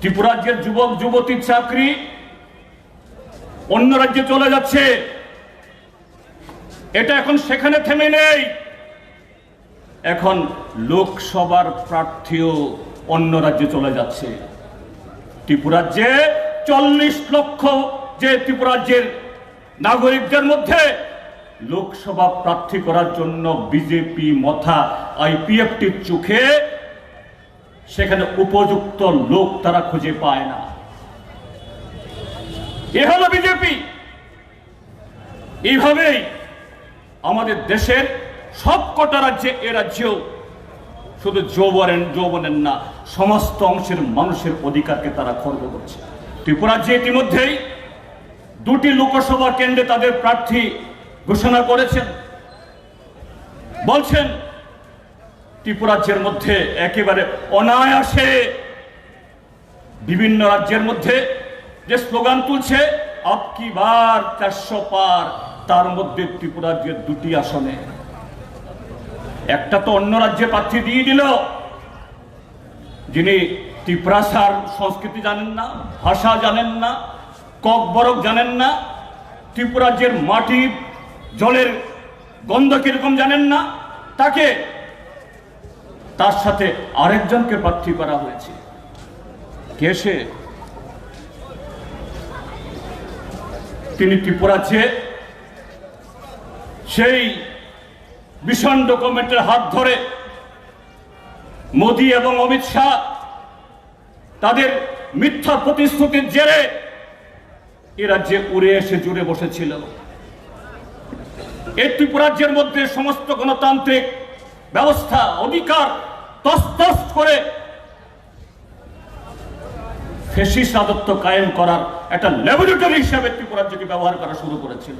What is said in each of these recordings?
ত্রিপুরাজ্যের যুবক যুবতীর চাকরি অন্য রাজ্যে চলে যাচ্ছে। এটা এখন সেখানে থেমে নেই। এখন লোকসভার প্রার্থীও অন্য রাজ্যে চলে যাচ্ছে। ত্রিপুরাজ্যে চল্লিশ লক্ষ যে ত্রিপুরাজ্যের নাগরিকদের মধ্যে লোকসভা প্রার্থী করার জন্য বিজেপি মথা আইপিএফটির চোখে সেখানে উপযুক্ত লোক তারা খুঁজে পায় না। এ হলো বিজেপি। এইভাবেই আমাদের দেশের সব কটা রাজ্যে, এ রাজ্যেও শুধু যৌবনের যৌবনের না, সমস্ত অংশের মানুষের অধিকারকে তারা খর্ব করছে। ত্রিপুরাজ্যে ইতিমধ্যেই দুটি লোকসভা কেন্দ্রে তাদের প্রার্থী ঘোষণা করেছেন। বলছেন ত্রিপুরাজ্যের মধ্যে একেবারে অনায়াসে বিভিন্ন রাজ্যের মধ্যে যে স্লোগান তুলছে আপকি বার চারশো পার, তার মধ্যে ত্রিপুরাজ্যের দুটি আসনে। একটা তো অন্য রাজ্যে প্রার্থী দিয়ে দিল। যিনি ত্রিপুরাসার সংস্কৃতি জানেন না, ভাষা জানেন না, কক বরক জানেন না ত্রিপুরাজ্যের মাটি, জলের গন্ধ কীরকম জানেন না, তাকে তার সাথে আরেকজনকে প্রার্থী করা হয়েছে। কে সে? তিনি ত্রিপুরা ত্রিপুরাজ্যে সেই ভীষণ ডকুমেন্টের হাত ধরে মোদী এবং অমিত শাহ তাদের মিথ্যা প্রতিশ্রুতির জেরে এ রাজ্যে উড়ে এসে জুড়ে বসেছিল। এই ত্রিপুরাজ্যের মধ্যে সমস্ত গণতান্ত্রিক ব্যবস্থা, অধিকার তস্তস করে ফেসিস রাজত্ব কায়েম করার একটা ল্যাবরেটরি হিসাবে ত্রিপুরাজ্যকে ব্যবহার করা শুরু করেছিল,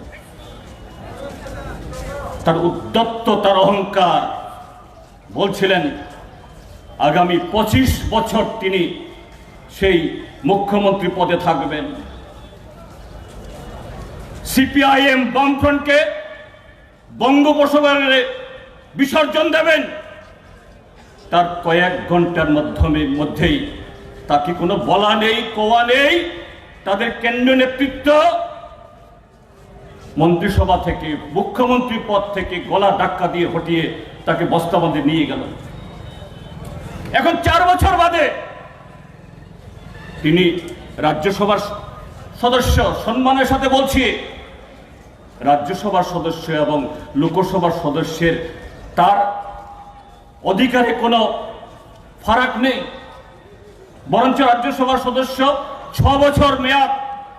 তার উদ্যত্ত তার অহংকার বলছিলেন, আগামী পঁচিশ বছর তিনি সেই মুখ্যমন্ত্রী পদে থাকবেন। সিপিআইএম বামফ্রন্টকে বঙ্গোপসাগরে বিসর্জন দেবেন। তার কয়েক ঘণ্টার মাধ্যমে মধ্যেই তাকে কোনো বলা নেই, কোয়া নেই। তাদের কেন্দ্রীয় নেতৃত্ব মন্ত্রিসভা থেকে, মুখ্যমন্ত্রী পদ থেকে গলা ধাক্কা দিয়ে হটিয়ে তাকে বস্তাবন্ধে নিয়ে গেল। এখন চার বছর বাদে তিনি রাজ্যসভার সদস্য, সম্মানের সাথে বলছি, রাজ্যসভার সদস্য এবং লোকসভার সদস্যের তার অধিকারে কোনো ফারাক নেই। বরঞ্চ রাজ্যসভার সদস্য ছ বছর মেয়াদ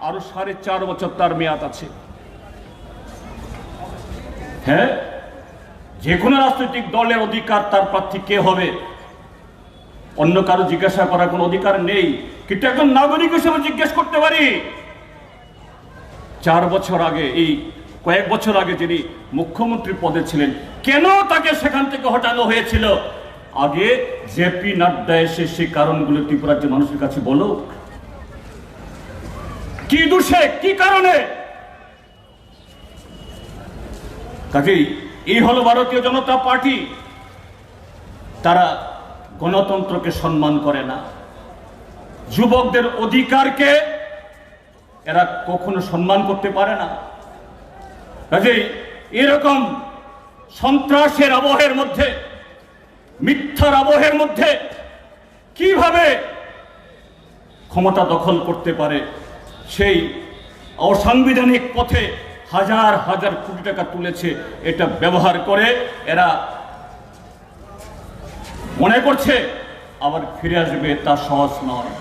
আরও সাড়ে চার বছর তার মেয়াদ আছে। হ্যাঁ? যে কোনো রাজনৈতিক দলের অধিকার তার প্রার্থী কে হবে? অন্য কারও জিজ্ঞাসা করার কোনো অধিকার নেই। কিন্তু একজন নাগরিক হিসেবে জিজ্ঞেস করতে পারি। চার বছর আগে এই কয়েক বছর আগে যিনি মুখ্যমন্ত্রী পদে ছিলেন, কেন তাকে সেখান থেকে হটানো হয়েছিল? আগে জেপি নাড্ডা এসে সেই কারণগুলো ত্রিপুরাজ্যের মানুষের কাছে বলো। কি দোষে? কি কারণে? কাজেই এই হলো ভারতীয় জনতা পার্টি। তারা গণতন্ত্রকে সম্মান করে না। যুবকদের অধিকারকে এরা কখনো সম্মান করতে পারে না। কাজেই এরকম সন্ত্রাসের আবহের মধ্যে, মিথ্যার আবহের মধ্যে কীভাবে ক্ষমতা দখল করতে পারে সেই অসাংবিধানিক পথে হাজার হাজার কোটি টাকা তুলেছে এটা ব্যবহার করে এরা মনে করছে আবার ফিরে আসবে তা সহজ নয়।